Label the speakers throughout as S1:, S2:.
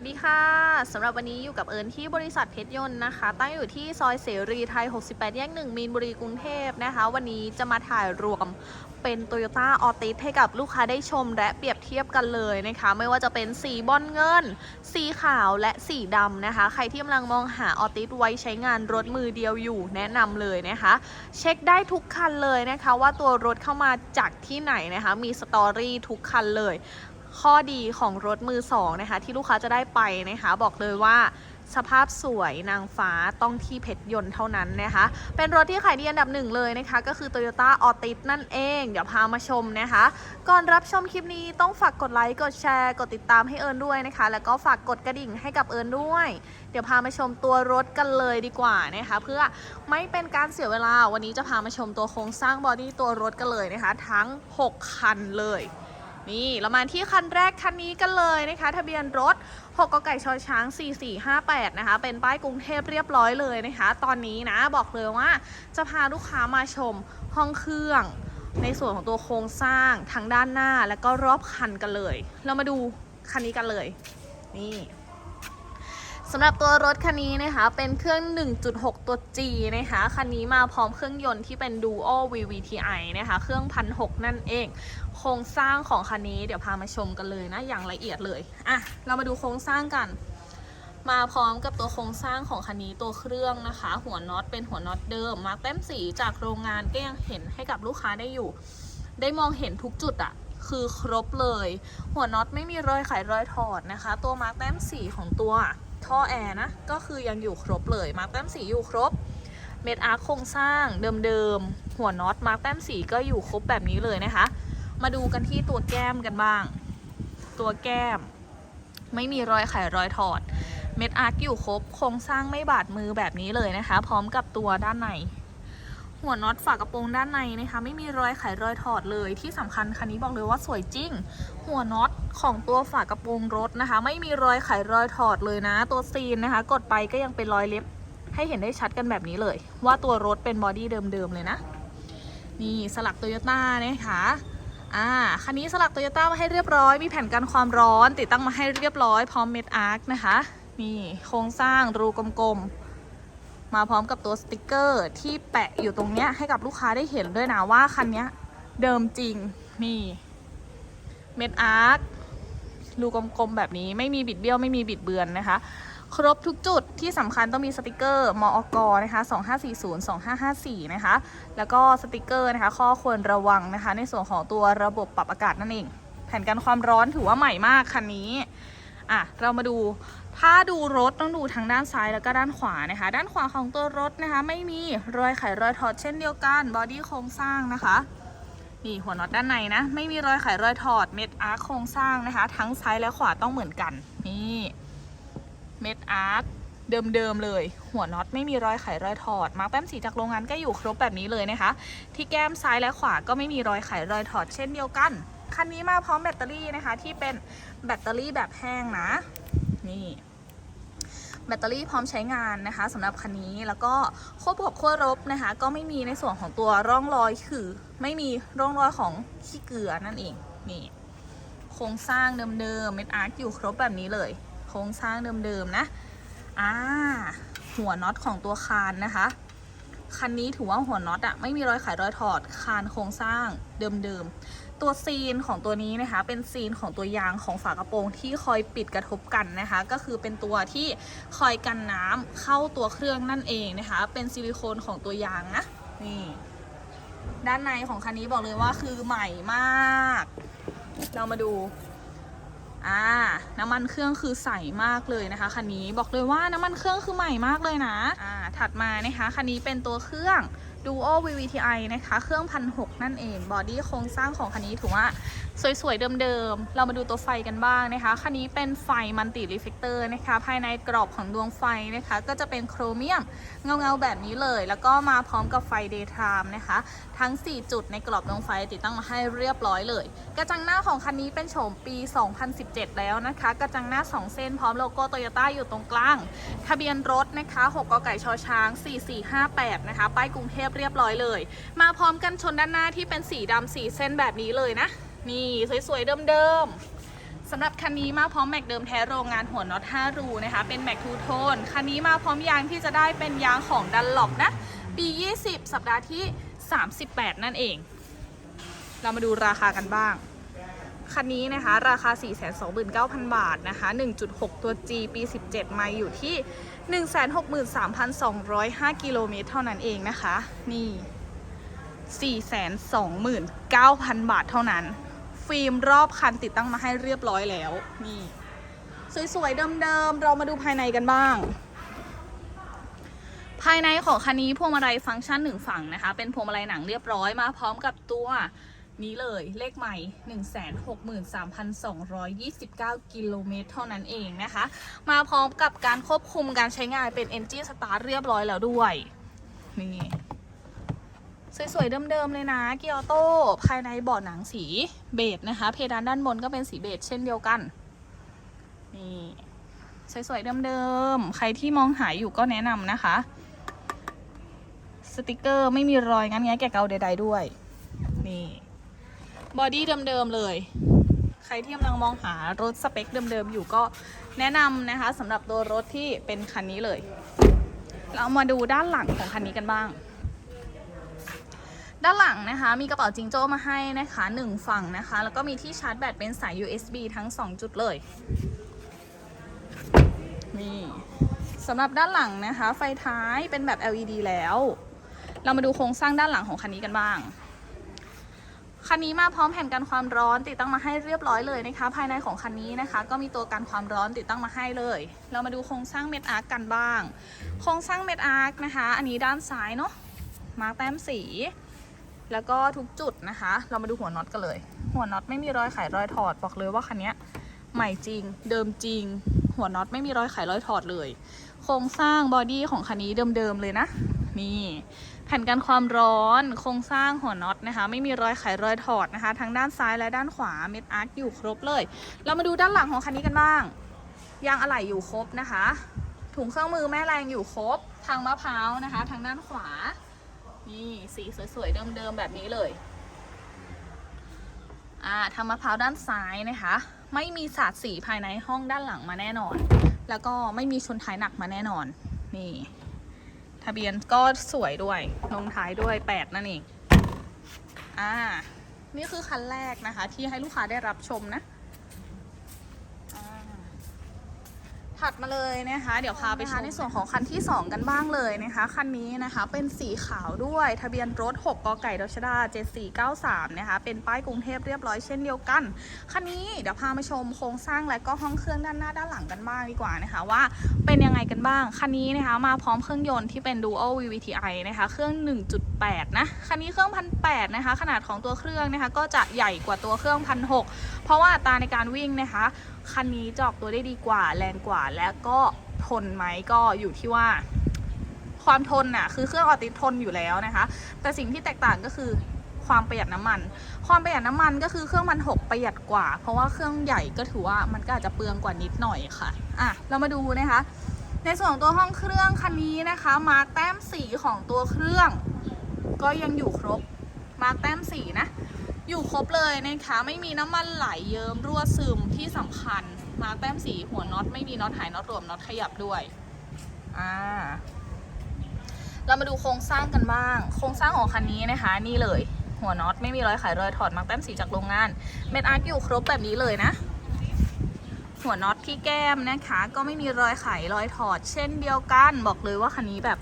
S1: สวัสดีค่ะสำหรับวันนี้อยู่กับเอิญที่บริษัทเพชรยนต์นะคะ ตั้งอยู่ที่ซอยเสรีไทย 68 แยก 1 มีนบุรีกรุงเทพนะคะ วันนี้จะมาถ่ายรวมเป็น Toyota a l t i s ให้กับลูกค้าได้ชมและเปรียบเทียบกันเลยนะคะ ไม่ว่าจะเป็นสีบอลเงิน สีขาวและสีดำนะคะ ใครที่กำลังมองหา a l t i s ไว้ใช้งานรถมือเดียวอยู่แนะนำเลยนะคะ เช็คได้ทุกคันเลยนะคะ ว่าตัวรถเข้ามาจากที่ไหนนะคะ มีสตอรี่ทุกคันเลย ข้อดีของรถมือสองนะคะที่ลูกค้าจะได้ไปนะคะบอกเลยว่าสภาพสวยนางฟ้าต้องที่เพชรยนต์เท่านั้นนะคะ เป็นรถที่ขายดีอันดับหนึ่งเลยนะคะ ก็คือ Toyota a l t i s นั่นเอง เดี๋ยวพามาชมนะคะ ก่อนรับชมคลิปนี้ต้องฝากกดไลค์กดแชร์ กดติดตามให้เอิญด้วยนะคะ แล้วก็ฝากกดกระดิ่งให้กับเอิญด้วย เดี๋ยวพามาชมตัวรถกันเลยดีกว่านะคะ เพื่อไม่เป็นการเสียเวลาวันนี้จะพามาชมตัวโครงสร้างบอดี้ตัวรถกันเลยนะคะ ทั้ง 6 คันเลย นี่เรามาที่คันแรกคันนี้กันเลยนะคะ ทะเบียนรถ6กกไก่ชอช้าง 4458 นะคะ เป็นป้ายกรุงเทพเรียบร้อยเลยนะคะ ตอนนี้นะบอกเลยว่าจะพาลูกค้ามาชมห้องเครื่องในส่วนของตัวโครงสร้างทั้งด้านหน้าและก็รอบคันกันเลย เรามาดูคันนี้กันเลย นี่สำหรับตัวรถคันนี้นะคะเป็นเครื่อง 1.6 ตัว G นะคะคันนี้มาพร้อมเครื่องยนต์ที่เป็น Duo VVTi นะคะเครื่องพันหนั่นเอง โครงสร้างของคันนี้เดี๋ยวพามาชมกันเลยนะอย่างละเอียดเลยอะเรามาดูโครงสร้างกัน มาพร้อมกับตัวโครงสร้างของคันนี้ตัวเครื่องนะคะ หัวน็อตเป็นหัวน็อตเดิมมาร์กแต้มสีจากโรงงานก็ยังเห็นให้กับลูกค้าได้อยู่ ได้มองเห็นทุกจุดอะคือครบเลย หัวน็อตไม่มีรอยไขรอยถอดนะคะ ตัวมาร์กแต้มสีของตัวท่อแอร์นะก็คือยังอยู่ครบเลยมาร์กแต้มสีอยู่ครบเม็ดอาร์คโครงสร้างเดิมๆหัวน็อตมาร์กแต้มสีก็อยู่ครบแบบนี้เลยนะคะ มาดูกันที่ตัวแก้มกันบ้าง ตัวแก้ม ไม่มีรอยไขรอยถอด เม็ดอาร์คอยู่ครบ โครงสร้างไม่บาดมือแบบนี้เลยนะคะ พร้อมกับตัวด้านใน หัวน็อตฝากระโปรงด้านในนะคะ ไม่มีรอยไขรอยถอดเลย ที่สำคัญคันนี้บอกเลยว่าสวยจริง หัวน็อตของตัวฝากระโปรงรถนะคะ ไม่มีรอยไขรอยถอดเลยนะ ตัวซีนนะคะ กดไปก็ยังเป็นรอยเล็บ ให้เห็นได้ชัดกันแบบนี้เลย ว่าตัวรถเป็นบอดี้เดิมๆเลยนะ นี่สลักโตโยต้านะคะ อ่าคันนี้สลักโตโยต้ามาให้เรียบร้อย มีแผ่นกันความร้อน ติดตั้งมาให้เรียบร้อยพร้อมเม็ดอาร์คนะคะนี่โครงสร้างรูกลมๆ มาพร้อมกับตัวสติกเกอร์ที่แปะอยู่ตรงเนี้ยให้กับลูกค้าได้เห็นด้วยนะว่าคันเนี้ยเดิมจริงนี่เม็ดอาร์ครูกลมๆแบบนี้ไม่มีบิดเบี้ยวไม่มีบิดเบือนนะคะ ครบทุกจุดที่สำคัญต้องมีสติกเกอร์มอกนะคะ2540 2554นะคะแล้วก็สติกเกอร์นะคะข้อควรระวังนะคะ ในส่วนของตัวระบบปรับอากาศนั่นเอง แผ่นกันความร้อนถือว่าใหม่มากคันนี้อะเรามาดูถ้าดูรถต้องดูทางด้านซ้ายแล้วก็ด้านขวานะคะ ด้านขวาของตัวรถนะคะ ไม่มีรอยไขรอยถอดเช่นเดียวกันบอดี้โครงสร้างนะคะนี่หัวน็อตด้านในนะไม่มีรอยไขรอยถอดเม็ดอาร์โครงสร้างนะคะ ทั้งซ้ายและขวาต้องเหมือนกันนี่ เม็ดอาร์คเดิมๆเลย หัวน็อตไม่มีรอยไขรอยถอด มาร์กแป้มสีจากโรงงานก็อยู่ครบแบบนี้เลยนะคะ ที่แก้มซ้ายและขวาก็ไม่มีรอยไขรอยถอดเช่นเดียวกัน คันนี้มาพร้อมแบตเตอรี่นะคะที่เป็นแบตเตอรี่แบบแห้งนะ นี่แบตเตอรี่พร้อมใช้งานนะคะสำหรับคันนี้แล้วก็ขั้วบวกขั้วลบนะคะ ก็ไม่มีในส่วนของตัวร่องรอยคือ ไม่มีร่องรอยของขี้เกลือนั่นเองนี่โครงสร้างเดิมๆเม็ดอาร์คอยู่ครบแบบนี้เลย โครงสร้างเดิมๆนะอ่าหัวน็อตของตัวคานนะคะ คันนี้ถือว่าหัวน็อตอะไม่มีรอยไขรอยถอดคานโครงสร้างเดิมๆ ตัวซีนของตัวนี้นะคะ เป็นซีนของตัวยางของฝากระโปรงที่คอยปิดกระทบกันนะคะ ก็คือเป็นตัวที่คอยกันน้ำเข้าตัวเครื่องนั่นเองนะคะ เป็นซิลิโคนของตัวยางนะนี่ด้านในของคันนี้บอกเลยว่าคือใหม่มาก เรามาดู อ่าน้ำมันเครื่องคือใสมากเลยนะคะคันนี้บอกเลยว่าน้ำมันเครื่องคือใหม่มากเลยนะอ่าถัดมานะคะคันนี้เป็นตัวเครื่อง Duo VVTi นะคะ เครื่องพันหนั่นเอง บอดี้โครงสร้างของคันนี้ถือว่า สวยๆ เดิมๆ เรามาดูตัวไฟกันบ้างนะคะคันนี้เป็นไฟมัลติรีเฟกเตอร์นะคะ ภายในกรอบของดวงไฟนะคะ ก็จะเป็นโครเมียมเงาๆ แบบนี้เลย แล้วก็มาพร้อมกับไฟเดย์ไทม์นะคะ ทั้ง 4 จุดในกรอบดวงไฟติดตั้งมาให้เรียบร้อยเลย กระจังหน้าของคันนี้เป็นโฉมปี 2017 แล้วนะคะ กระจังหน้า 2 เส้นพร้อมโลโก้โตโยต้าอยู่ตรงกลาง ทะเบียนรถนะคะ6กไก่ชอช้าง 4458 นะคะ ป้ายกรุงเทพเรียบร้อยเลย มาพร้อมกันชนด้านหน้าที่เป็นสีดำสีเส้นแบบนี้เลยนะ นี่สวยๆเดิมๆสำหรับคันนี้มาพร้อมแม็กเดิมแท้โรงงานหัวน็อต5รูนะคะ เป็นแม็กทูโทน คันนี้มาพร้อมยางที่จะได้เป็นยางของดันหลบนะ ปี 20 สัปดาห์ที่ 38 นั่นเอง เรามาดูราคากันบ้าง คันนี้นะคะราคา 429,000 บาทนะคะ 1.6 ตัว G ปี 17มล์อยู่ที่ 163,205 กิโลเมตรเท่านั้นเองนะคะ นี่429,000 บาทเท่านั้น ฟิล์มรอบคันติดตั้งมาให้เรียบร้อยแล้วนี่สวยๆเดิมๆเรามาดูภายในกันบ้าง ภายในของคันนี้พวงมาลัยฟังก์ชันหนึ่งฝั่งนะคะ เป็นพวงมาลัยหนังเรียบร้อยมาพร้อมกับตัวนี้เลยเลขใหม่ 163,229 กิโลเมตรเท่านั้นเองนะคะ มาพร้อมกับการควบคุมการใช้งานเป็น Engine Start เรียบร้อยแล้วด้วย นี่ สวยๆเดิมๆเลยนะเกียร์โต้ภายในเบาะหนังสีเบจนะคะ เพดานด้านบนก็เป็นสีเบจเช่นเดียวกันนี่สวยๆเดิมๆใครที่มองหาอยู่ก็แนะนำนะคะ สติกเกอร์ไม่มีรอยงั้นแงแกะเกาใดๆด้วยนี่บอดี้เดิมๆเลย ใครที่กำลังมองหารถสเปคเดิมๆอยู่ก็แนะนำนะคะสำหรับตัวรถที่เป็นคันนี้เลย เรามาดูด้านหลังของคันนี้กันบ้าง ด้านหลังนะคะ มีกระเป๋าจิงโจ้มาให้นะคะหนึ่งฝั่งนะคะ แล้วก็มีที่ชาร์จแบตเป็นสาย USB ทั้ง 2 จุดเลย นี่สำหรับด้านหลังนะคะ ไฟท้ายเป็นแบบ LED แล้ว เรามาดูโครงสร้างด้านหลังของคันนี้กันบ้าง คันนี้มาพร้อมแผ่นกันความร้อนติดตั้งมาให้เรียบร้อยเลยนะคะ ภายในของคันนี้นะคะ ก็มีตัวกันความร้อนติดตั้งมาให้เลย เรามาดูโครงสร้างเม็ดอาร์กกันบ้าง โครงสร้างเม็ดอาร์กนะคะ อันนี้ด้านซ้ายเนาะมาร์กแต้มสี แล้วก็ทุกจุดนะคะ เรามาดูหัวน็อตกันเลย หัวน็อตไม่มีรอยไขรอยถอดบอกเลยว่าคันนี้ใหม่จริง เดิมจริง หัวน็อตไม่มีรอยไขรอยถอดเลย โครงสร้างบอดี้ของคันนี้เดิมๆเลยนะ นี่ แผ่นกันความร้อน โครงสร้างหัวน็อตนะคะ ไม่มีรอยไขรอยถอดนะคะ ทั้งด้านซ้ายและด้านขวา เม็ดอาร์คอยู่ครบเลย เรามาดูด้านหลังของคันนี้กันบ้าง ยางอะไหล่อยู่ครบนะคะ ถุงเครื่องมือแม่แรงอยู่ครบ ทางมะพร้าวนะคะ ทางด้านขวา นี่สีสวยๆเดิมๆแบบนี้เลยอ่าทางมะพร้าวด้านซ้ายนะคะ ไม่มีสาดสีภายในห้องด้านหลังมาแน่นอน แล้วก็ไม่มีชนท้ายหนักมาแน่นอน นี่ ทะเบียนก็สวยด้วยลงท้ายด้วย 8 นั่นเองอ่านี่คือคันแรกนะคะ ที่ให้ลูกค้าได้รับชมนะอ่า ถัดมาเลยนะคะ เดี๋ยวพาไปชมในส่วนของคันที่ 2 กันบ้างเลยนะคะ คันนี้นะคะเป็นสีขาวด้วย ทะเบียนรถ6กกไก่ดชดา7493 นะคะ เป็นป้ายกรุงเทพเรียบร้อยเช่นเดียวกัน คันนี้เดี๋ยวพามาชมโครงสร้างและก็ห้องเครื่องด้านหน้าด้านหลังกันบ้างดีกว่านะคะว่าเป็นยังไงกันบ้าง คันนี้นะคะมาพร้อมเครื่องยนต์ที่เป็น Dual VVTi นะคะ เครื่อง 1.8 นะคันนี้เครื่องพันแนะคะขนาดของตัวเครื่องนะคะก็จะใหญ่กว่าตัวเครื่องพันหเพราะว่าตาในการวิ่งนะคะคันนี้จอกตัวได้ดีกว่าแรงกว่าและก็ทนไหมก็อยู่ที่ว่า ความทนน่ะคือเครื่องออติทนอยู่แล้วนะคะ แต่สิ่งที่แตกต่างก็คือความประหยัดน้ำมัน ความประหยัดน้ำมันก็คือเครื่องมันหกประหยัดกว่า เพราะว่าเครื่องใหญ่ก็ถือว่ามันก็อาจจะเปลืองกว่านิดหน่อยค่ะ อะ เรามาดูนะคะ ในส่วนของตัวห้องเครื่องคันนี้นะคะ มาแต้มสีของตัวเครื่อง ก็ยังอยู่ครบมาแต้มสีนะ อยู่ครบเลยนะคะ ไม่มีน้ำมันไหลเยิ้มรั่วซึมที่สำคัญ มาแต้มสีหัวน็อตไม่มีน็อตหายน็อตรวมน็อตขยับด้วยอ่าเรามาดูโครงสร้างกันบ้าง โครงสร้างของคันนี้นะคะ นี่เลย หัวน็อตไม่มีรอยไขรอยถอดมาแต้มสีจากโรงงาน เม็ดอาร์คอยู่ครบแบบนี้เลยนะ หัวน็อตที่แก้มนะคะ ก็ไม่มีรอยไขรอยถอด เช่นเดียวกัน บอกเลยว่าคันนี้แบบ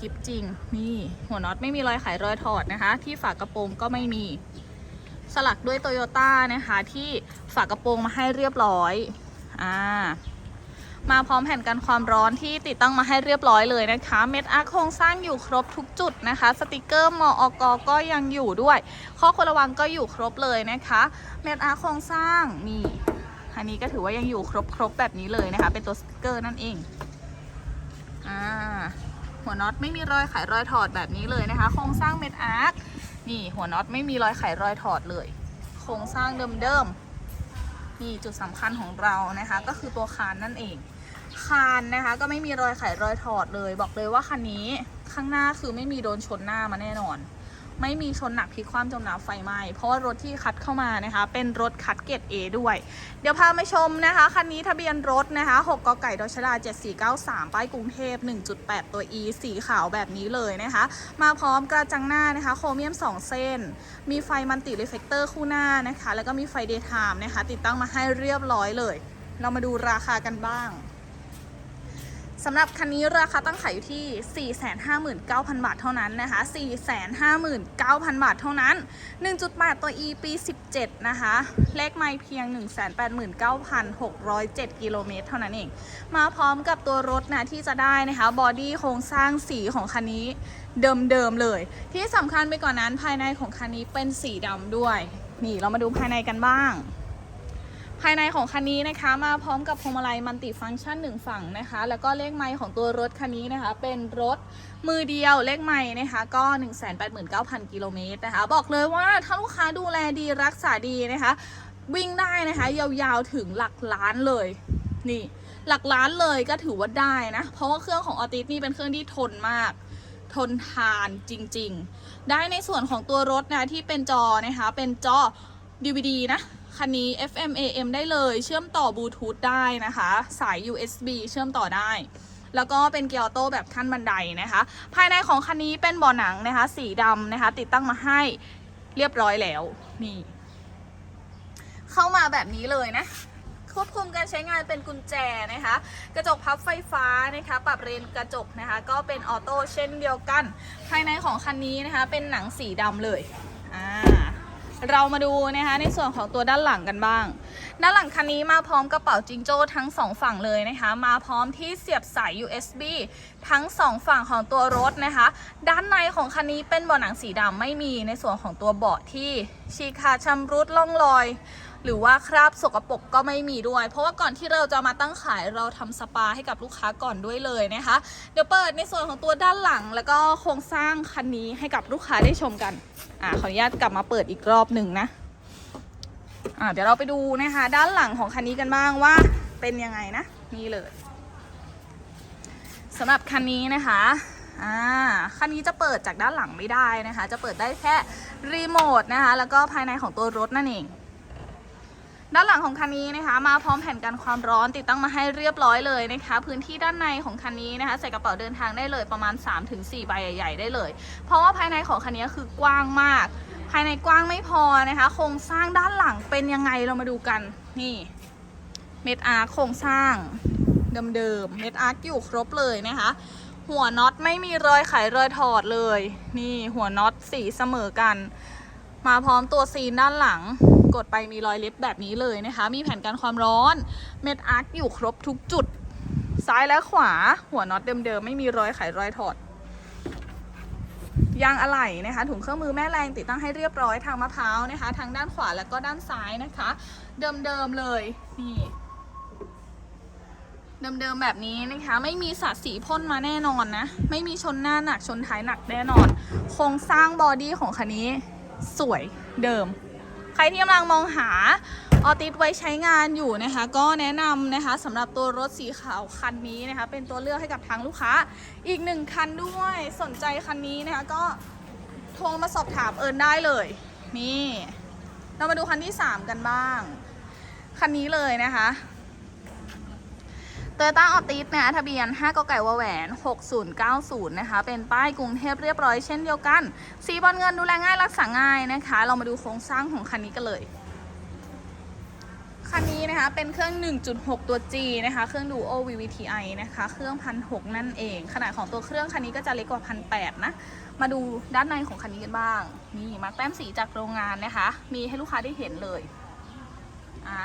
S1: กิฟจริง นี่หัวน็อตไม่มีรอยไขรอยถอดนะคะ ที่ฝากระโปรงก็ไม่มี สลักด้วยโตโยต้านะคะ ที่ฝากระโปรงมาให้เรียบร้อยอ่ามาพร้อมแผ่นกันความร้อนที่ติดตั้งมาให้เรียบร้อยเลยนะคะ เม็ดอาร์คโครงสร้างอยู่ครบทุกจุดนะคะ สติกเกอร์มออกก็ยังอยู่ด้วย ข้อควรระวังก็อยู่ครบเลยนะคะ เม็ดอาร์คโครงสร้างนี่อันนี้ก็ถือว่ายังอยู่ครบครบแบบนี้เลยนะคะ เป็นตัวสติกเกอร์นั่นเองอ่า หัวน็อตไม่มีรอยไขรอยถอดแบบนี้เลยนะคะ โครงสร้างเม็ดอาร์คนี่หัวน็อตไม่มีรอยไขรอยถอดเลย โครงสร้างเดิมๆนี่จุดสำคัญของเรานะคะ ก็คือตัวคานนั่นเอง คานนะคะก็ไม่มีรอยไขรอยถอดเลย บอกเลยว่าคันนี้ข้างหน้าคือไม่มีโดนชนหน้ามาแน่นอน ไม่มีชนหนักพลิกคว่ำจมน้ำไฟไหม้เพราะว่ารถที่คัดเข้ามานะคะ เป็นรถคัดเกรด A ด้วย เดี๋ยวพามาชมนะคะ คันนี้ทะเบียนรถนะคะ 6กไก่ดชดา7493 ป้ายกรุงเทพ 1.8 ตัว E สีขาวแบบนี้เลยนะคะ มาพร้อมกระจังหน้านะคะ โครเมียม 2 เส้น มีไฟมันติรีเฟกเตอร์คู่หน้านะคะ แล้วก็มีไฟเดย์ไทม์นะคะ ติดตั้งมาให้เรียบร้อยเลย เรามาดูราคากันบ้าง สำหรับคันนี้ราคาตั้งขายอยู่ที่ 459,000 บาทเท่านั้นนะคะ 459,000 บาทเท่านั้น 1.8 ตัว E ปี 17 นะคะ เลขไม่เพียง 189,607 กิโลเมตรเท่านั้นเอง มาพร้อมกับตัวรถนะที่จะได้นะคะ บอดี้โครงสร้างสีของคันนี้เดิมๆเลย ที่สำคัญไปกว่านนั้นภายในของคันนี้เป็นสีดำด้วย นี่เรามาดูภายในกันบ้าง ภายในของคันนี้นะคะมาพร้อมกับพวงมาลัยมัลติฟังก์ชันหนึ่งฝั่งนะคะ แล้วก็เลขไมล์ของตัวรถคันนี้นะคะ เป็นรถมือเดียวเลขไมล์นะคะก็ 189,000 กิโลเมตรนะคะ บอกเลยว่าถ้าลูกค้าดูแลดีรักษาดีนะคะ วิ่งได้นะคะ ยาวๆถึงหลักล้านเลยนี่ หลักล้านเลยก็ถือว่าได้นะ เพราะว่าเครื่องของออติสนี่เป็นเครื่องที่ทนมากทนทานจริง ๆ ได้ในส่วนของตัวรถนะที่เป็นจอนะคะเป็นจอ DVD นะ คันนี้ FM AM ได้เลย เชื่อมต่อบลูทูธได้นะคะ สาย USB เชื่อมต่อได้ แล้วก็เป็นเกียร์ออโต้แบบขั้นบันไดนะคะ ภายในของคันนี้เป็นเบาะหนังนะคะ สีดำนะคะ ติดตั้งมาให้เรียบร้อยแล้ว นี่ เข้ามาแบบนี้เลยนะควบคุมการใช้งานเป็นกุญแจนะคะ กระจกพับไฟฟ้านะคะ ปรับเรนกระจกนะคะ ก็เป็นออโต้เช่นเดียวกัน ภายในของคันนี้นะคะ เป็นหนังสีดำเลย เรามาดูนะคะในส่วนของตัวด้านหลังกันบ้าง ด้านหลังคันนี้มาพร้อมกระเป๋าจิงโจ้ทั้งสองฝั่งเลยนะคะ มาพร้อมที่เสียบสาย USB ทั้งสองฝั่งของตัวรถนะคะ ด้านในของคันนี้เป็นเบาะหนังสีดำไม่มีในส่วนของตัวเบาะที่ฉีกขาดชำรุดล่องรอย หรือว่าคราบสกปรกก็ไม่มีด้วย เพราะว่าก่อนที่เราจะมาตั้งขายเราทำสปาให้กับลูกค้าก่อนด้วยเลยนะคะ เดี๋ยวเปิดในส่วนของตัวด้านหลัง แล้วก็โครงสร้างคันนี้ให้กับลูกค้าได้ชมกันอ่าขออนุญาตกลับมาเปิดอีกรอบหนึ่งนะอ่าเดี๋ยวเราไปดูนะคะด้านหลังของคันนี้กันบ้างว่าเป็นยังไงนะนี่เลยสำหรับคันนี้นะคะอ่าคันนี้จะเปิดจากด้านหลังไม่ได้นะคะ จะเปิดได้แค่รีโมทนะคะ แล้วก็ภายในของตัวรถนั่นเอง ด้านหลังของคันนี้นะคะ มาพร้อมแผ่นกันความร้อนติดตั้งมาให้เรียบร้อยเลยนะคะ พื้นที่ด้านในของคันนี้นะคะ ใส่กระเป๋าเดินทางได้เลยประมาณ 3-4 ใบใหญ่ๆได้เลย เพราะว่าภายในของคันนี้คือกว้างมาก ภายในกว้างไม่พอนะคะ โครงสร้างด้านหลังเป็นยังไงเรามาดูกันนี่เม็ดอาร์คโครงสร้างเดิมๆเม็ดอาร์คอยู่ครบเลยนะคะ หัวน็อตไม่มีรอยไขรอยถอดเลย นี่หัวน็อตสีเสมอกัน มาพร้อมตัวซีนด้านหลัง กดไปมีรอยเล็บแบบนี้เลยนะคะ มีแผ่นกันความร้อน เม็ดอาร์คอยู่ครบทุกจุด ซ้ายและขวา หัวน็อตเดิมๆ ไม่มีรอยไขรอยถอด ยางอะไหล่นะคะ ถุงเครื่องมือแม่แรงติดตั้งให้เรียบร้อยทางมะพร้าวนะคะ ทางด้านขวาแล้วก็ด้านซ้ายนะคะ เดิมๆเลย นี่เดิมๆแบบนี้นะคะไม่มีสาดสีพ่นมาแน่นอนนะ ไม่มีชนหน้าหนักชนท้ายหนักแน่นอน โครงสร้างบอดี้ของคันนี้สวยเดิม ใครที่กำลังมองหาออติสไว้ใช้งานอยู่นะคะ ก็แนะนำนะคะสำหรับตัวรถสีขาวคันนี้นะคะ เป็นตัวเลือกให้กับทางลูกค้า อีกหนึ่งคันด้วยสนใจคันนี้นะคะก็โทรมาสอบถามเอิญได้เลย นี่ เรามาดูคันที่ 3 กันบ้าง คันนี้เลยนะคะ โตโยต้าออติสนะทะเบียน 5กไก่วแหวน 6090 นะคะ เป็นป้ายกรุงเทพเรียบร้อยเช่นเดียวกัน สีบอลเงินดูแลง่ายรักษาง่ายนะคะ เรามาดูโครงสร้างของคันนี้กันเลย คันนี้นะคะ เป็นเครื่อง 1.6 ตัว G นะคะ เครื่อง Duo VVTi นะคะ เครื่องพันหนั่นเอง ขนาดของตัวเครื่องคันนี้ก็จะเล็กกว่าพันแนะ มาดูด้านในของคันนี้กันบ้าง นี่มาแต้มสีจากโรงงานนะคะ มีให้ลูกค้าได้เห็นเลย อ่า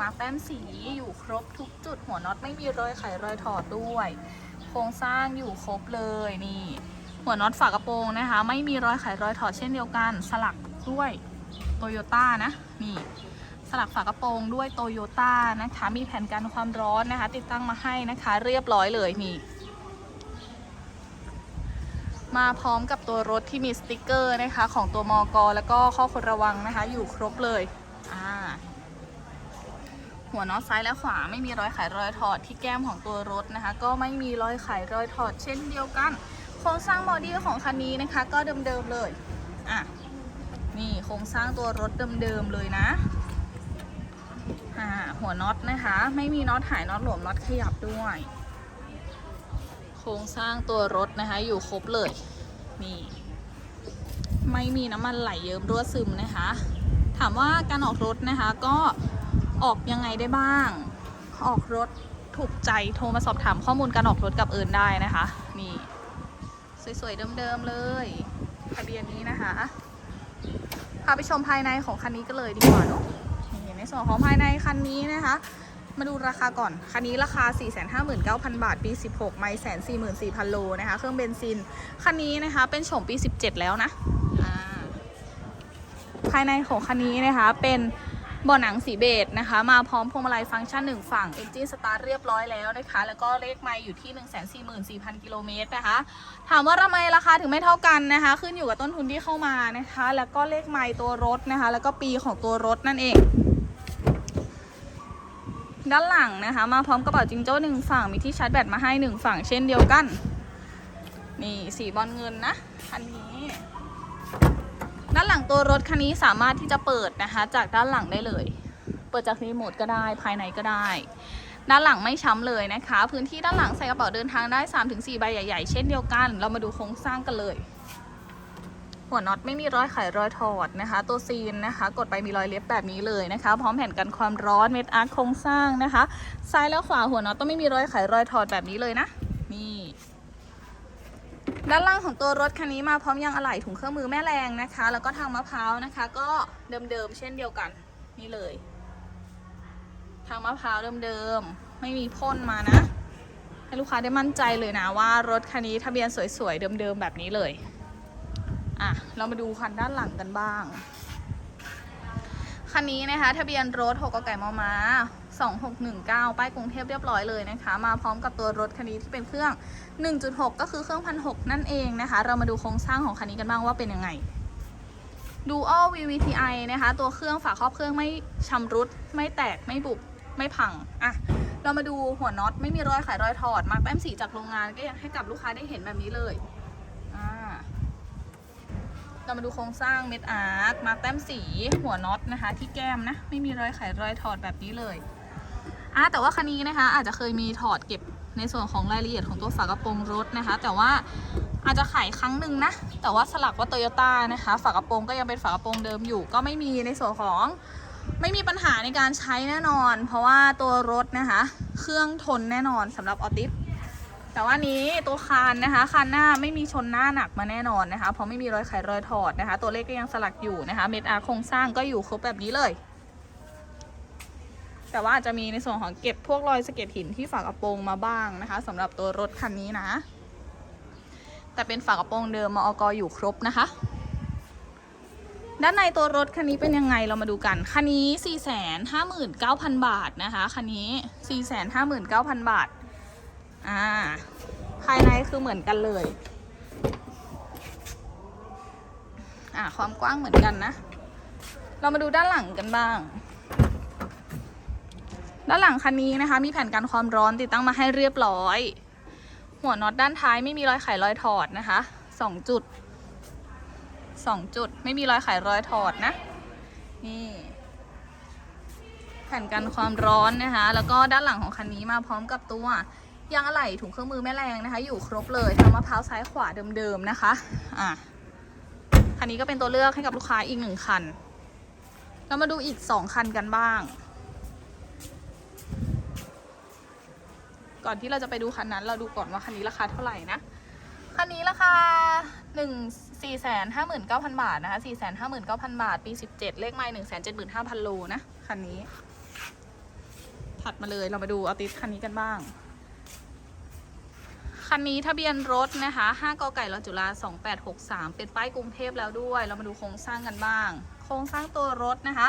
S1: มาร์คแต้มสีอยู่ครบทุกจุดหัวน็อตไม่มีรอยไขรอยถอดด้วย โครงสร้างอยู่ครบเลยนี่ หัวน็อตฝากระโปรงนะคะ ไม่มีรอยไขรอยถอดเช่นเดียวกัน สลักด้วยโตโยต้านะนี่สลักฝากระโปรงด้วยโตโยต้านะคะ มีแผ่นกันความร้อนนะคะ ติดตั้งมาให้นะคะ เรียบร้อยเลยนี่ มาพร้อมกับตัวรถที่มีสติกเกอร์นะคะ ของตัวมอกแล้วก็ข้อควรระวังนะคะ อยู่ครบเลยอ่า หัวน็อตซ้ายและขวาไม่มีรอยไขรอยถอดที่แก้มของตัวรถนะคะ ก็ไม่มีรอยไขรอยถอดเช่นเดียวกัน โครงสร้างบอดี้ของคันนี้นะคะ ก็เดิมๆเลยอะนี่โครงสร้างตัวรถเดิมๆเลยนะหัวน็อตนะคะ ไม่มีน็อตหายน็อตหลวมน็อตขยับด้วย โครงสร้างตัวรถนะคะ อยู่ครบเลยนี่ไม่มีน้ำมันไหลเยิ้มรั่วซึมนะคะ ถามว่าการออกรถนะคะก็ ออกยังไงได้บ้าง ออกรถถูกใจโทรมาสอบถามข้อมูลการออกรถกับเอิญได้นะคะ นี่ สวย ๆ เดิม ๆ เลยทะเบียนนี้นะคะพาไปชมภายในของคันนี้กันเลยดีกว่าเนอะนี่ในส่วนของภายในคันนี้นะคะ มาดูราคาก่อน คันนี้ราคา 459,000 บาท ปี 16 ไม่แสน44,000 โลนะคะ เครื่องเบนซิน คันนี้นะคะเป็นโฉมปี 17 แล้วนะภายในของคันนี้นะคะเป็น เบาะหนังสีเบจนะคะ มาพร้อมพวงมาลัยฟังก์ชัน 1 ฝั่งเอนจินสตาร์เรียบร้อยแล้วนะคะ แล้วก็เลขไมล์อยู่ที่ 144,000 กิโลเมตรนะคะ ถามว่าทำไมราคาถึงไม่เท่ากันนะคะ ขึ้นอยู่กับต้นทุนที่เข้ามานะคะ แล้วก็เลขไมล์ตัวรถนะคะ แล้วก็ปีของตัวรถนั่นเอง ด้านหลังนะคะ มาพร้อมกระเป๋าจิงโจ้หนึ่งฝั่ง มีที่ชาร์จแบตมาให้หนึ่งฝั่งเช่นเดียวกัน นี่สีบอลเงินนะคันนี้ ด้านหลังตัวรถคันนี้สามารถที่จะเปิดนะคะ จากด้านหลังได้เลย เปิดจากรีโมทก็ได้ภายในก็ได้ ด้านหลังไม่ช้ำเลยนะคะ พื้นที่ด้านหลังใส่กระเป๋าเดินทางได้ 3-4 ใบใหญ่ๆ เช่นเดียวกัน เรามาดูโครงสร้างกันเลย หัวน็อตไม่มีรอยไขรอยถอดนะคะ ตัวซีนนะคะ กดไปมีรอยเล็บแบบนี้เลยนะคะ พร้อมแผ่นกันความร้อนเม็ดอาร์ตโครงสร้างนะคะ ซ้ายและขวาหัวน็อตต้องไม่มีรอยไขรอยถอดแบบนี้เลยนะ ด้านล่างของตัวรถคันนี้มาพร้อมยางอะไหล่ถุงเครื่องมือแม่แรงนะคะ แล้วก็ทางมะพร้าวนะคะ ก็เดิมๆเช่นเดียวกันนี่เลย ทางมะพร้าวเดิมๆไม่มีพ่นมานะ ให้ลูกค้าได้มั่นใจเลยนะว่ารถคันนี้ทะเบียนสวยๆเดิมๆแบบนี้เลยอะเรามาดูคันด้านหลังกันบ้างคันนี้นะคะ ทะเบียนรถ6กไก่มอมา 2619 ป้ายกรุงเทพเรียบร้อยเลยนะคะ มาพร้อมกับตัวรถคันนี้ที่เป็นเครื่อง 1.6 ก็คือเครื่องพันหนั่นเองนะคะ เรามาดูโครงสร้างของคันนี้กันบ้างว่าเป็นยังไง Dual VVTi นะคะ ตัวเครื่องฝาครอบเครื่องไม่ชำรุด ไม่แตกไม่บุบไม่พังอะเรามาดูหัวน็อตไม่มีรอยขายรอยถอด มาร์กแต้มสีจากโรงงานก็ยังให้กับลูกค้าได้เห็นแบบนี้เลยอ่าเรามาดูโครงสร้างเม็ดอาร์คมาร์กแต้มสีหัวน็อตนะคะ ที่แก้มนะ ไม่มีรอยไขรอยถอดแบบนี้เลย อะแต่ว่าคันนี้นะคะ อาจจะเคยมีถอดเก็บในส่วนของรายละเอียดของตัวฝากระโปรงรถนะคะ แต่ว่าอาจจะขายครั้งหนึ่งนะ แต่ว่าสลักว่าโตโยต้านะคะ ฝากระโปรงก็ยังเป็นฝากระโปรงเดิมอยู่ ก็ไม่มีในส่วนของไม่มีปัญหาในการใช้แน่นอน เพราะว่าตัวรถนะคะ เครื่องทนแน่นอนสำหรับออติสแต่ว่านี้ตัวคานนะคะคานหน้าไม่มีชนหน้าหนักมาแน่นอนนะคะ เพราะไม่มีรอยไขรอยถอดนะคะ ตัวเลขก็ยังสลักอยู่นะคะ เม็ดอาร์โครงสร้างก็อยู่ครบแบบนี้เลย แต่ว่าอาจจะมีในส่วนของเก็บพวกรอยสะเก็ดหินที่ฝากระโปรงมาบ้างนะคะสำหรับตัวรถคันนี้นะ แต่เป็นฝากระโปรงเดิมมอกอยู่ครบนะคะด้านในตัวรถคันนี้เป็นยังไงเรามาดูกัน คันนี้ 459,000 บาทนะคะ คันนี้ 459,000 บาท อ่า ภายในคือเหมือนกันเลย อ่า ความกว้างเหมือนกันนะ เรามาดูด้านหลังกันบ้าง ด้านหลังคันนี้นะคะ มีแผ่นกันความร้อนติดตั้งมาให้เรียบร้อย หัวน็อตด้านท้ายไม่มีรอยไขรอยถอดนะคะสองจุดสองจุดไม่มีรอยไขรอยถอดนะ นี่ แผ่นกันความร้อนนะคะ แล้วก็ด้านหลังของคันนี้มาพร้อมกับตัวยางอะไหล่ถุงเครื่องมือแม่แรงนะคะ อยู่ครบเลยทั้งมะพร้าวซ้ายขวาเดิมๆนะคะอะคันนี้ก็เป็นตัวเลือกให้กับลูกค้าอีกหนึ่งคัน เรามาดูอีกสองคันกันบ้าง ก่อนที่เราจะไปดูคันนั้น เราดูก่อนว่าคันนี้ราคาเท่าไหร่นะ คันนี้ราคาหนึ่งสี่แสนห้าหมื่นเก้าพันบาทนะคะสี่แสนห้าหมื่นเก้าพันบาท ปีสิบเจ็ดเลขไมล์หนึ่งแสนเจ็ดหมื่นห้าพันโลนะ คันนี้ ถัดมาเลยเรามาดูเอาติสคันนี้กันบ้าง คันนี้ทะเบียนรถนะคะ5กไก่รจุฬา2863 เป็นป้ายกรุงเทพแล้วด้วย เรามาดูโครงสร้างกันบ้าง โครงสร้างตัวรถนะคะ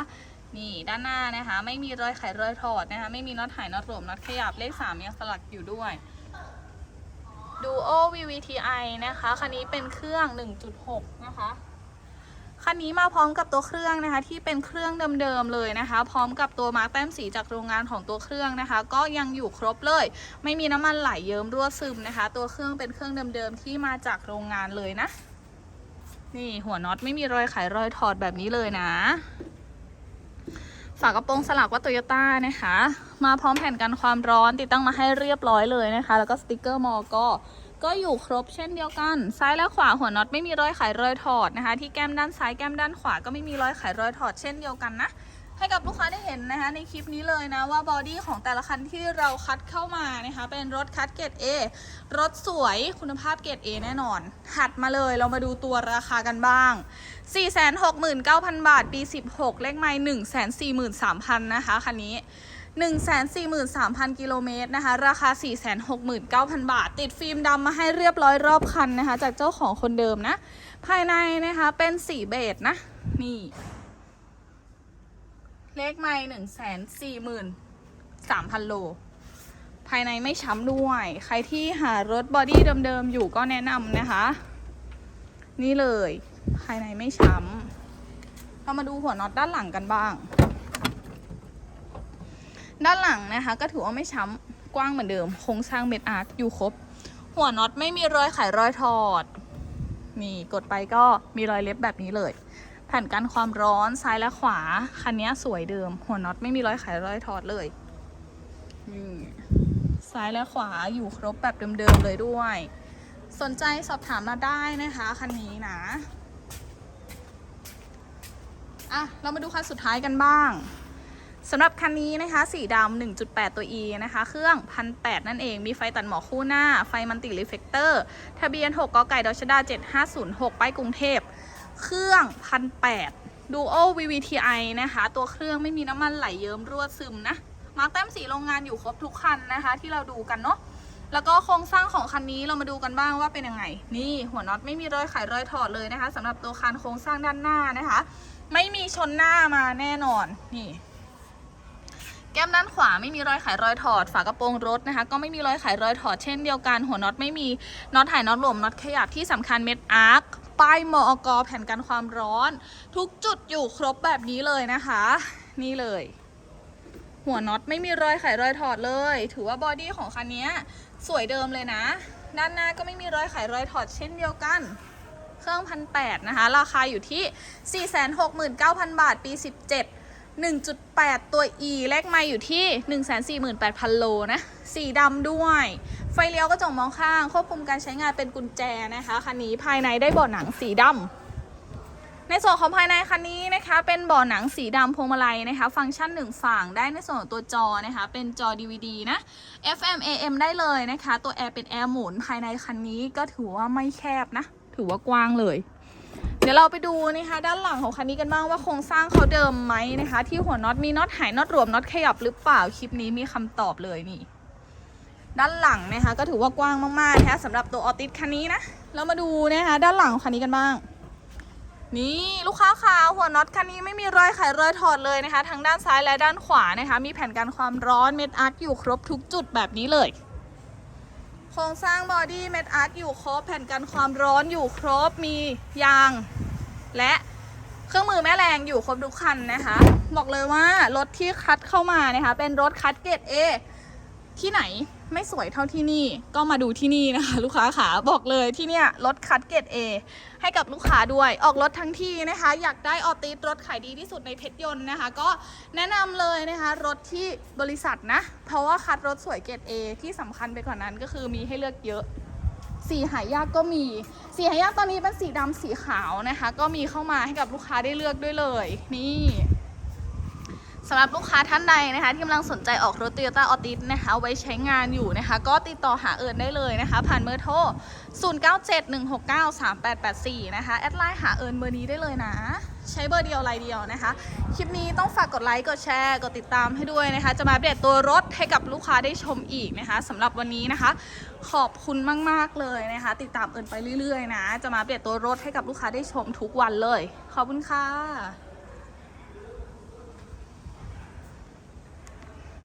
S1: นี่ด้านหน้านะคะ ไม่มีรอยไขรอยถอดนะคะ ไม่มีน็อตหายน็อตหลวมน็อตขยับเลข 3 ยังสลักอยู่ด้วย Duo VVTi นะคะ คันนี้เป็นเครื่อง 1.6 นะคะ คันนี้มาพร้อมกับตัวเครื่องนะคะ ที่เป็นเครื่องเดิมๆเลยนะคะ พร้อมกับตัวมาร์กแต้มสีจากโรงงานของตัวเครื่องนะคะ ก็ยังอยู่ครบเลย ไม่มีน้ำมันไหลเยิ้มรั่วซึมนะคะ ตัวเครื่องเป็นเครื่องเดิมๆที่มาจากโรงงานเลยนะ นี่หัวน็อตไม่มีรอยไขรอยถอดแบบนี้เลยนะ ฝากระโปรงสลักว่าโตโยต้านะคะ มาพร้อมแผ่นกันความร้อนติดตั้งมาให้เรียบร้อยเลยนะคะ แล้วก็สติกเกอร์มอก็ก็อยู่ครบเช่นเดียวกัน ซ้ายและขวาหัวน็อตไม่มีรอยไขรอยถอดนะคะ ที่แก้มด้านซ้ายแก้มด้านขวาก็ไม่มีรอยไขรอยถอดเช่นเดียวกันนะ ให้กับลูกค้าได้เห็นนะคะในคลิปนี้เลยนะว่าบอดี้ของแต่ละคันที่เราคัดเข้ามานะคะเป็นรถคัดเกรด A รถสวยคุณภาพเกรด A แน่นอนหัดมาเลยเรามาดูตัวราคากันบ้าง 469,000 บาท ปี 16 เลขไมล์143,000 นะคะคันนี้143,000 กิโลเมตรนะคะ ราคา 469,000 บาท ติดฟิล์มดำมาให้เรียบร้อยรอบคันนะคะ จากเจ้าของคนเดิมนะ ภายในนะคะเป็นสีเบจนะ นี่ เลขไม่หนึ่งแสนสี่หมื่นสามพันโล ภายในไม่ช้ำด้วย ใครที่หารถบอดี้เดิมๆ อยู่ก็แนะนำนะคะ นี่เลย ภายในไม่ช้ำเรามาดูหัวน็อตด้านหลังกันบ้าง ด้านหลังนะคะ ก็ถือว่าไม่ช้ำกว้างเหมือนเดิม โครงสร้างเม็ดอาร์คอยู่ครบ หัวน็อตไม่มีรอยไขรอยถอด นี่กดไปก็มีรอยเล็บแบบนี้เลย ผ่นกันความร้อนซ้ายและขวา คันนี้สวยเดิม หัวน็อตไม่มีร้อยไขร้อยถอดเลยนี่ซ้ายและขวาอยู่ครบแบบเดิมๆเลยด้วย สนใจสอบถามมาได้นะคะคันนี้นะอะเรามาดูคันสุดท้ายกันบ้างสำหรับคันนี้นะคะสีดำ 1.8 ตัว E นะคะ เครื่อง 1,800 นั่นเอง มีไฟตัดหมอกคู่หน้า ไฟมันติรีเฟกเตอร์ ทะเบียน 6กไก่ดอชดา 7506 ป้ายกรุงเทพ เครื่องพันแปด Duo VVTi นะคะ ตัวเครื่องไม่มีน้ำมันไหลเยิ้มรั่วซึมนะ มาร์กแต้มสีโรงงานอยู่ครบทุกคันนะคะ ที่เราดูกันเนาะแล้วก็โครงสร้างของคันนี้เรามาดูกันบ้างว่าเป็นยังไง นี่หัวน็อตไม่มีรอยไขรอยถอดเลยนะคะสำหรับตัวคันโครงสร้างด้านหน้านะคะ ไม่มีชนหน้ามาแน่นอนนี่ แก้มด้านขวาไม่มีรอยไขรอยถอด ฝากระโปรงรถนะคะ ก็ไม่มีรอยไขรอยถอดเช่นเดียวกัน หัวน็อตไม่มีน็อตถ่ายน็อตหลวมน็อตขยับที่สำคัญเม็ดอาร์ค ป้ายมอกแผ่นกันความร้อน ทุกจุดอยู่ครบแบบนี้เลยนะคะ นี่เลย หัวน็อตไม่มีรอยไขรอยถอดเลย ถือว่าบอดี้ของคันนี้สวยเดิมเลยนะ ด้านหน้าก็ไม่มีรอยไขรอยถอดเช่นเดียวกัน เครื่องพันแนะคะ ราคาอยู่ที่ 469,000 บาทปี 17 1.8 ตัว E เลขไม่อยู่ที่ 148,000 โลนะ สีดำด้วย ไฟเลี้ยวกระจกมองข้าง ควบคุมการใช้งานเป็นกุญแจนะคะคันนี้ภายในได้เบาะหนังสีดำในส่วนของภายในคันนี้นะคะ เป็นเบาะหนังสีดำพวงมาลัยนะคะ ฟังก์ชันหนึ่งฝั่งได้ในส่วนของตัวจอนะคะ เป็นจอ DVD นะ FM AM ได้เลยนะคะ ตัวแอร์เป็นแอร์หมุนภายในคันนี้ก็ถือว่าไม่แคบนะ ถือว่ากว้างเลย เดี๋ยวเราไปดูนะคะ ด้านหลังของคันนี้กันบ้างว่าโครงสร้างเขาเดิมไหมนะคะ ที่หัวน็อตมีน็อตหายน็อตรวมน็อตขยับหรือเปล่าคลิปนี้มีคำตอบเลยนี่ ด้านหลังนะคะ ก็ถือว่ากว้างมากๆนะคะสำหรับตัวออติสคันนี้นะเรามาดูนะคะ ด้านหลังของคันนี้กันบ้าง นี่ลูกค้าขาหัวน็อตคันนี้ไม่มีรอยไขรอยถอดเลยนะคะทั้งด้านซ้ายและด้านขวานะคะ มีแผ่นกันความร้อนเม็ดอาร์ตอยู่ครบทุกจุดแบบนี้เลย โครงสร้างบอดี้เมทอาร์ตอยู่ครบ แผ่นกันความร้อนอยู่ครบ มียาง และเครื่องมือแม่แรงอยู่ครบทุกคันนะคะ บอกเลยว่ารถที่คัดเข้ามานะคะ เป็นรถคัดเกรด A ที่ไหนไม่สวยเท่าที่นี่ก็มาดูที่นี่นะคะ ลูกค้าขาบอกเลยที่เนี่ยรถคัดเกรด A ให้กับลูกค้าด้วยออกรถทั้งที่นะคะ อยากได้ออติสรถขายดีที่สุดในเพชรยนต์นะคะ ก็แนะนำเลยนะคะ รถที่บริษัทนะ เพราะว่าคัดรถสวยเกรด A ที่สำคัญไปกว่านั้นก็คือมีให้เลือกเยอะสีหายากก็มี สีหายากตอนนี้เป็นสีดำสีขาวนะคะ ก็มีเข้ามาให้กับลูกค้าได้เลือกด้วยเลย นี่ สำหรับลูกค้าท่านใดนะคะที่กำลังสนใจออกรถ Toyota a u t i s นะคะไว้ใช้งานอยู่นะคะ ก็ติดต่อหาเอิญได้เลยนะคะ ผ่านเบอร์โทร 0971693884 นะคะ แอดไลน์หาเอิญเบอร์นี้ได้เลยนะ ใช้เบอร์เดียวไลน์เดียวนะคะ คลิปนี้ต้องฝากกดไลค์กดแชร์ กดติดตามให้ด้วยนะคะ จะมาอัปเดตตัวรถให้กับลูกค้าได้ชมอีกนะคะสำหรับวันนี้นะคะ ขอบคุณมาก ๆ เลยนะคะ ติดตามเอิญไปเรื่อยๆนะ จะมาอัปเดตตัวรถให้กับลูกค้าได้ชมทุกวันเลย ขอบคุณค่ะ